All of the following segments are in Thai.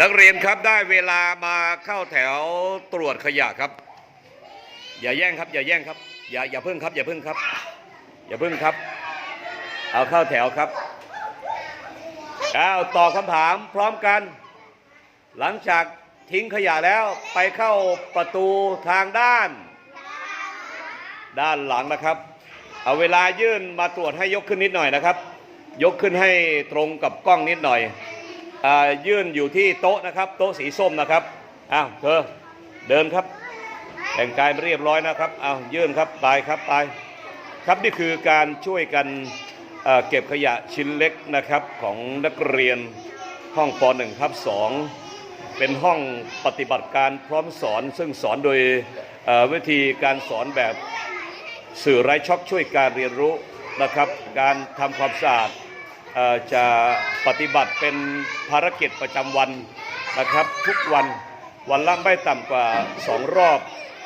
นักเรียนครับได้เวลามาเข้าแถวตรวจขยะครับ อย่าแย่งครับ อย่าแย่งครับ อย่าอย่าเพิ่งครับ อย่าเพิ่งครับ อย่าเพิ่งครับ เอาเข้าแถวครับเอาตอบคำถามพร้อมกัน หลังจากทิ้งขยะแล้วไปเข้าประตูทางด้าน ด้านหลังนะครับ เอาเวลายื่นมาตรวจให้ยกขึ้นนิดหน่อยนะครับ ยกขึ้นให้ตรงกับกล้องนิดหน่อยอยื่นอยู่ที่โต๊ะนะครับ โต๊ะสีส้มนะครับอ้าวเธอเดินครับ แต่งกายเรียบร้อยนะครับเอายื่นครับไปครับไปครับนี่คือการช่วยกันเก็บขยะชิ้นเล็กนะครับของนักเรียนห้องป .1 ทับ2เป็นห้องปฏิบัติการพร้อมสอน ซึ่งสอนโดยวิธีการสอนแบบ สื่อไร้ช็อกช่วยการเรียนรู้นะครับ การทำความสะอาดจะปฏิบัติเป็นภารกิจประจำวันนะครับ ทุกวันวันละไม่ต่ำกว่า 2 รอบ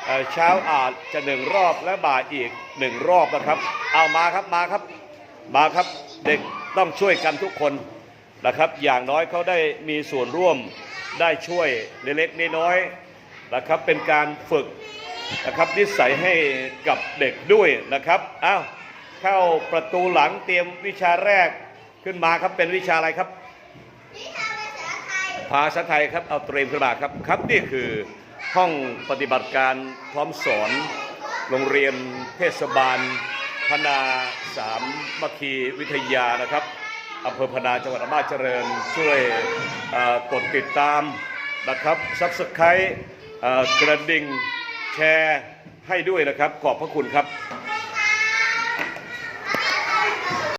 เอ่อเช้าอาจจะหนึ่งรอบและบ่ายอีกหนึ่งรอบนะครับ เอามาครับมาครับมาครับเด็กต้องช่วยกันทุกคนนะครับ อย่างน้อยเขาได้มีส่วนร่วมได้ช่วยเล็กๆน้อยๆนะครับเป็นการฝึก นะครับนิสัยให้กับเด็กด้วยนะครับอ้าวเข้าประตูหลังเตรียมวิชาแรกขึ้นมาครับเป็นวิชาอะไรครับ ภาษาไทยครับเอาเตรียมขึ้นมาครับครับนี่คือห้องปฏิบัติการพร้อมสอน โรงเรียนเทศบาลพนาสามมัคคีวิทยานะครับอำเภอพนาจังหวัดอำนาจเจริญ ช่วยเอ่อกดติดตามนะครับซับสไครต์กระดิ่ง แชร์ให้ด้วยนะครับ ขอบพระคุณครับ